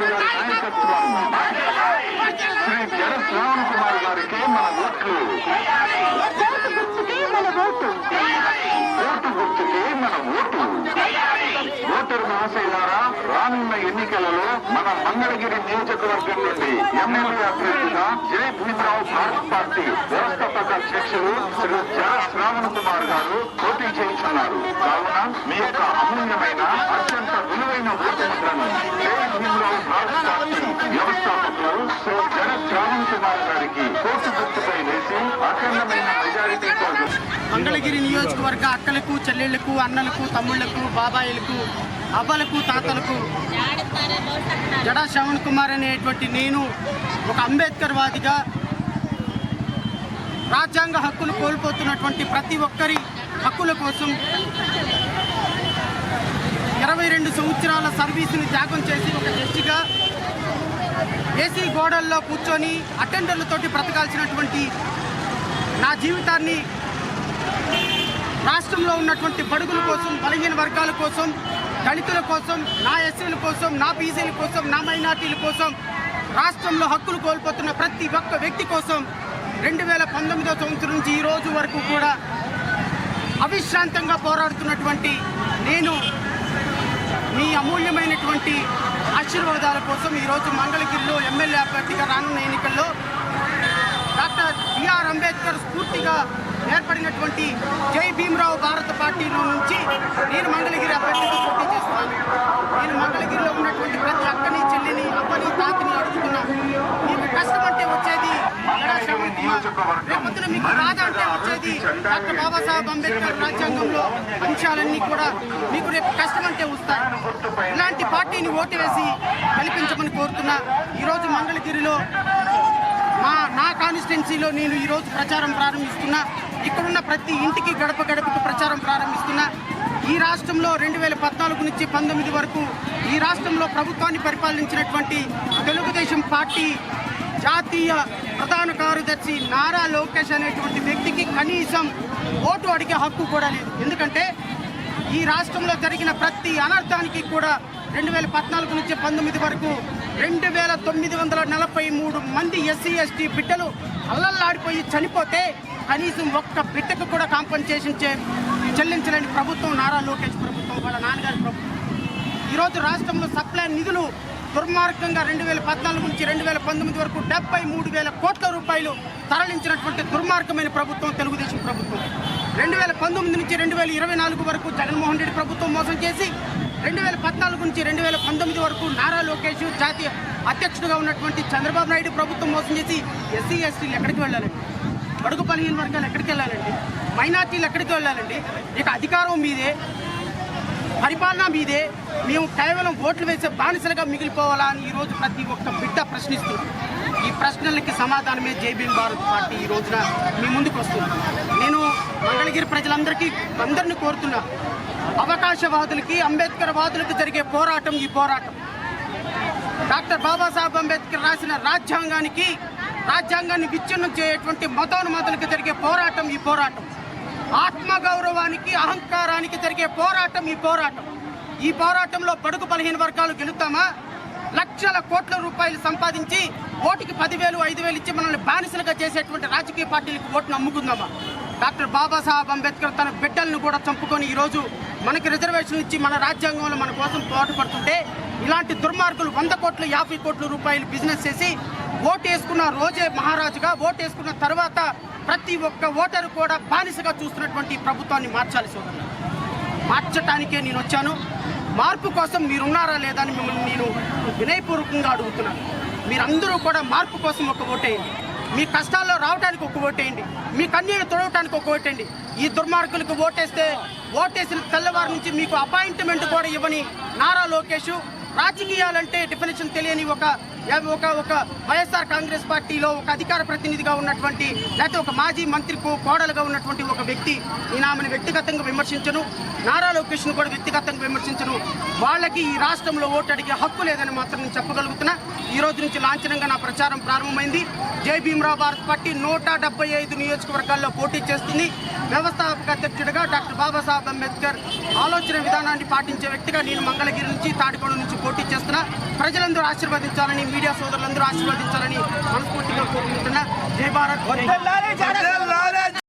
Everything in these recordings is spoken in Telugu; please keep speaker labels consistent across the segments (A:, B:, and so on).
A: నాయుడు గారి నాయకత్వం శ్రీ జడ కుమార్ గారికి మన ఓట్లు
B: ఓటు గుర్తుకే మన ఓటు ఓటరు మహాశైలారా రానున్న ఎన్నికలలో మన మంగళగిరి నియోజకవర్గం నుండి ఎమ్మెల్యే అభ్యర్థిగా జై భీమరావు భారత్ పార్టీ వ్యవస్థాపక అధ్యక్షులు శ్రీ జడ శ్రావణ్ కుమార్ గారు పోటీ చేయించున్నారు కావున మీ యొక్క అమూల్యమైన అత్యంత విలువైన ఓటు ముద్రను వ్యవస్థాపకులు శ్రీ శ్రావణ్ కుమార్ గారికి కోర్టు గుర్తుపై వేసి అఖండమైన మెజారిటీతో
C: మంగళగిరి నియోజకవర్గ అక్కలకు చెల్లెళ్ళకు అన్నలకు తమ్ముళ్ళకు బాబాయిలకు అవ్వలకు తాతలకు జడా శ్రవణ్ కుమార్ అనేటువంటి నేను ఒక అంబేద్కర్ వాదిగా రాజ్యాంగ హక్కులు కోల్పోతున్నటువంటి ప్రతి ఒక్కరి హక్కుల కోసం ఇరవై రెండు సంవత్సరాల సర్వీసుని త్యాగం చేసి ఒక జడ్జిగా ఏసీ గోడల్లో కూర్చొని అటెండర్లతోటి బ్రతకాల్సినటువంటి నా జీవితాన్ని రాష్ట్రంలో ఉన్నటువంటి బడుగుల కోసం బలహీన వర్గాల కోసం దళితుల కోసం నా ఎస్సీల కోసం నా బీసీల కోసం నా మైనార్టీల కోసం రాష్ట్రంలో హక్కులు కోల్పోతున్న ప్రతి ఒక్క వ్యక్తి కోసం రెండు వేల పంతొమ్మిదో సంవత్సరం నుంచి ఈ రోజు వరకు కూడా అవిశ్రాంతంగా పోరాడుతున్నటువంటి నేను మీ అమూల్యమైనటువంటి ఆశీర్వాదాల కోసం ఈరోజు మంగళగిరిలో ఎమ్మెల్యే అభ్యర్థిగా రానున్న ఎన్నికల్లో డాక్టర్ బిఆర్ అంబేద్కర్ స్ఫూర్తిగా ఏర్పడినటువంటి జై భీమరావు భారత పార్టీలో నుంచి నేను మంగళగిరి అభ్యర్థిగా పోటీ చేస్తున్నాను. నేను మంగళగిరిలో ఉన్నటువంటి ప్రతి అక్కని చెల్లిని అబ్బని తాతని అడుగుతున్నాను మీకు కష్టం అంటే వచ్చేది కుమార్. రేపొద్దున మీకు బాధ అంటే వచ్చేది డాక్టర్ బాబాసాహెబ్ అంబేద్కర్ రాజ్యాంగంలో అంశాలన్నీ కూడా మీకు రేపు కష్టం అంటే వస్తాయి ఇలాంటి పార్టీని ఓటు వేసి గెలిపించమని కోరుతున్నా. ఈరోజు మంగళగిరిలో మా నా కాన్స్టిట్యున్సీలో నేను ఈరోజు ప్రచారం ప్రారంభిస్తున్నా. ఇక్కడున్న ప్రతి ఇంటికి గడప గడపకు ప్రచారం ప్రారంభిస్తున్నా. ఈ రాష్ట్రంలో రెండు వేల పద్నాలుగు నుంచి పంతొమ్మిది వరకు ఈ రాష్ట్రంలో ప్రభుత్వాన్ని పరిపాలించినటువంటి తెలుగుదేశం పార్టీ జాతీయ ప్రధాన కార్యదర్శి నారా లోకేష్ అనేటువంటి వ్యక్తికి కనీసం ఓటు అడిగే హక్కు కూడా లేదు. ఎందుకంటే ఈ రాష్ట్రంలో జరిగిన ప్రతి అనర్థానికి కూడా రెండు వేల పద్నాలుగు నుంచి పంతొమ్మిది వరకు రెండు వేల తొమ్మిది వందల నలభై మూడు మంది ఎస్సీ ఎస్టీ బిడ్డలు అల్లల్లాడిపోయి చనిపోతే కనీసం ఒక్క బిడ్డకు కూడా కాంపన్సేషన్ చే చెల్లించలేని ప్రభుత్వం నారా లోకేష్ ప్రభుత్వం వాళ్ళ నాన్నగారి ప్రభుత్వం. ఈరోజు రాష్ట్రంలో సప్లై నిధులు దుర్మార్గంగా రెండు వేల పద్నాలుగు నుంచి రెండు వేల పంతొమ్మిది వరకు డెబ్బై మూడు వేల కోట్ల రూపాయలు తరలించినటువంటి దుర్మార్గమైన ప్రభుత్వం తెలుగుదేశం ప్రభుత్వం. రెండు వేల పంతొమ్మిది నుంచి రెండు వేల ఇరవై నాలుగు వరకు జగన్మోహన్ రెడ్డి ప్రభుత్వం మోసం చేసి రెండు వేల పద్నాలుగు నుంచి రెండు వేల పంతొమ్మిది వరకు నారా లోకేష్ జాతీయ అధ్యక్షుడిగా ఉన్నటువంటి చంద్రబాబు నాయుడు ప్రభుత్వం మోసం చేసి ఎస్సీ ఎస్టీలు ఎక్కడికి వెళ్ళాలండి? బడుగు బలహీన వర్గాలు ఎక్కడికి వెళ్ళాలండి? మైనార్టీలు ఎక్కడికి వెళ్ళాలండి? ఇక అధికారం మీదే. పరిపాలన మీదే మేము కేవలం ఓట్లు వేసే బానిసలుగా మిగిలిపోవాలా అని ఈరోజు ప్రతి ఒక్క బిడ్డ ప్రశ్నిస్తుంది. ఈ ప్రశ్నలకి సమాధానమే జై భారత్ పార్టీ ఈ రోజున మీ ముందుకు వస్తుంది. నేను మంగళగిరి ప్రజలందరికీ అందరిని కోరుతున్నా అవకాశవాదులకి అంబేద్కర్ వాదులకు జరిగే పోరాటం ఈ పోరాటం. డాక్టర్ బాబాసాహెబ్ అంబేద్కర్ రాసిన రాజ్యాంగానికి రాజ్యాంగాన్ని విచ్ఛిన్నం చేయటువంటి మతోన్మాదులకు జరిగే పోరాటం ఈ పోరాటం. ఆత్మగౌరవానికి అహంకారానికి జరిగే పోరాటం ఈ పోరాటం. ఈ పోరాటంలో బడుగు బలహీన వర్గాలు గెలుస్తామా లక్షల కోట్ల రూపాయలు సంపాదించి ఓటుకి పదివేలు ఐదు వేలు ఇచ్చి మనల్ని బానిసలుగా చేసేటువంటి రాజకీయ పార్టీలకు ఓటును అమ్ముకుందామా? డాక్టర్ బాబాసాహెబ్ అంబేద్కర్ తన బిడ్డలను కూడా చంపుకొని ఈరోజు మనకి రిజర్వేషన్ ఇచ్చి మన రాజ్యాంగంలో మన కోసం పోరాటపడుతుంటే ఇలాంటి దుర్మార్గులు వంద కోట్లు యాభై కోట్ల రూపాయలు బిజినెస్ చేసి ఓటు వేసుకున్న రోజే మహారాజుగా ఓటు వేసుకున్న తర్వాత ప్రతి ఒక్క ఓటరు కూడా బానిసగా చూస్తున్నటువంటి ప్రభుత్వాన్ని మార్చాలి సోదరులు మార్చటానికే నేను వచ్చాను. మార్పు కోసం మీరున్నారా లేదా అని మిమ్మల్ని నేను వినయపూర్వకంగా అడుగుతున్నాను. మీరందరూ కూడా మార్పు కోసం ఒక ఓటేయండి మీ కష్టాల్లో రావడానికి ఒక ఓటేయండి మీ కన్నీళ్ళు తొడవటానికి ఒక ఓటేయండి ఈ దుర్మార్గులకు ఓటేస్తే ఓటేసిన తెల్లవారి నుంచి మీకు అపాయింట్మెంట్ కూడా ఇవ్వని నారా లోకేష్ రాజకీయాలంటే డెఫినేషన్ తెలియని ఒక ఒక ఒక వైఎస్ఆర్ కాంగ్రెస్ పార్టీలో ఒక అధికార ప్రతినిధిగా ఉన్నటువంటి లేకపోతే ఒక మాజీ మంత్రికు కోడలుగా ఉన్నటువంటి ఒక వ్యక్తి నేను ఆమెను వ్యక్తిగతంగా విమర్శించను. నారా లోకేష్ను కూడా వ్యక్తిగతంగా విమర్శించను. వాళ్ళకి ఈ రాష్ట్రంలో ఓటు అడిగే హక్కు లేదని మాత్రం నేను చెప్పగలుగుతున్నా. ఈ రోజు నుంచి లాంఛనంగా నా ప్రచారం ప్రారంభమైంది. జై భీమరావు భారత్ పార్టీ నూట డెబ్బై ఐదు నియోజకవర్గాల్లో పోటీ చేస్తుంది. వ్యవస్థాపక అధ్యక్షుడిగా డాక్టర్ బాబాసాహెబ్ అంబేద్కర్ ఆలోచన విధానాన్ని పాటించే వ్యక్తిగా నేను మంగళగిరి నుంచి తాడికొండ నుంచి పోటీ చేస్తున్నా ప్రజలందరూ ఆశీర్వదించాలని మీడియా సోదరులందరూ ఆశీర్వదించాలని మనస్ఫూర్తిగా కోరుకుంటున్నా. జై భారత్.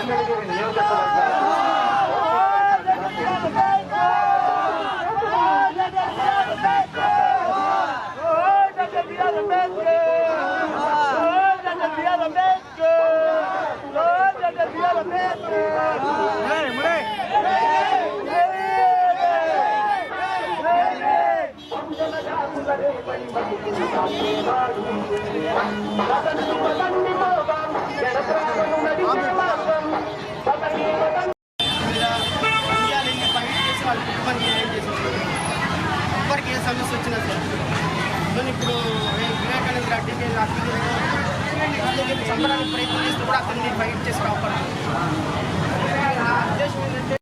B: నియోజకవర్గ
C: వాళ్ళ కుటుంబానికి ఏం చేసేసారు ఎవరికి ఏ సమస్య వచ్చినా సార్ నేను ఇప్పుడు వివేకానంద రెడ్డికి అక్కడికి చంపడానికి ప్రయత్నం చేస్తూ కూడా అతన్ని నుండి ఫైట్ చేసి కాపాడాలి నా ఉద్దేశం ఏంటంటే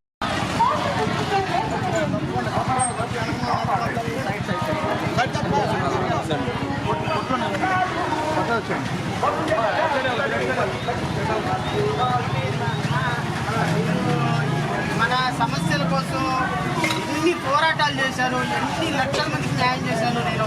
C: మన సమస్యల కోసం ఎన్ని పథకాలు చేశారు ఎన్ని లక్షల మందికి న్యాయం చేశారు నేను.